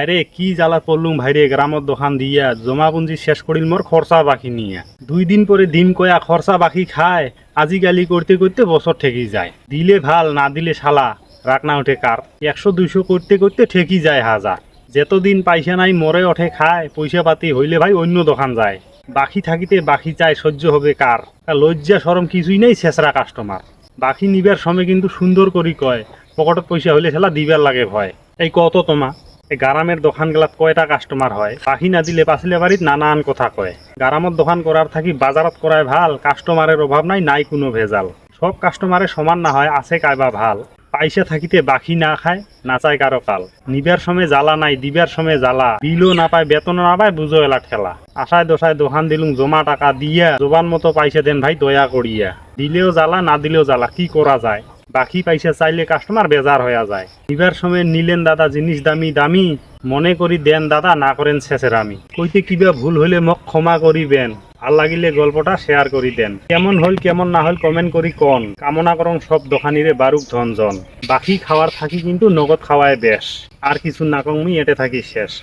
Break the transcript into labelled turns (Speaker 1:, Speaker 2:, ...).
Speaker 1: আরে, কি জ্বালা পড়লুম ভাইরে, গ্রামত দোকান দিয়া জমা পুঞ্জি শেষ করিল মোর খরচা বাকি নিয়ে। দুই দিন পরে দিন কয়া খরচা বাকি খায়, আজিকালি করতে করতে বছর ঠেকি যায়। দিলে ভালো, না দিলে শালা রাখ না ওঠে কার একশো দুইশো করতে করতে ঠেকি যায় হাজার যেতদিন পয়সা নাই, মরে ওঠে খায়, পয়সা পাতি হইলে ভাই অন্য দোকান যায়। বাকি থাকিতে বাকি চায় সহ্য হবে কার লজ্জা সরম কিছুই নেই শেষরা কাস্টমার বাকি নিবার সময় কিন্তু সুন্দর করি কয়, পকেটত পয়সা হইলে খেলা দিবার লাগে ভয়। এই কত তোমা? গারামের দোকান গেলাত কয়টা কাস্টমার হয়? বাকি না দিলে পাচিলে বাড়িত নানান কথা কয়। গারামত দোকান করার থাকি বাজারত করায় ভালো কাস্টমারের অভাব নাই নাই কোনো ভেজাল। সব কাস্টমারে সমান না হয়, আছে কাইবা ভালো। পয়সা থাকিতে বাকি না খায় নাচায় কারও কাল। নিবার সময় জ্বালা নাই, দিবার সময় জ্বালা। বিলও না পায়, বেতনও না পায়, বুঝো এলা ঠেলা। আশায় দশায় দোকান দিলুম, জমা টাকা দিয়া, জোবান মতো পয়সা দেন ভাই, দয়া করিয়া। দিলেও জ্বালা, না দিলেও জ্বালা, কি করা যায়? বাকি পয়সা চাইলে কাস্টমার বেজার হয়ে যায়। নিবার সময় নিলেন দাদা, জিনিস দামি দামি, মনে করি দেন দাদা, না করেন শেষের আমি। কইতে কিবা ভুল হইলে মোক ক্ষমা করিবেন ভালো লাগিলে গল্পটা শেয়ার করি দেন। কেমন হল কেমন না হল কমেন্ট করি কন। কামনা করং সব দোকানিরে বারুক ধনজন। বাকি খাওয়ার থাকি কিন্তু নগদ খাওয়ায় বেশ। আর কিছু নাকং মি এটে থাকি শেষ।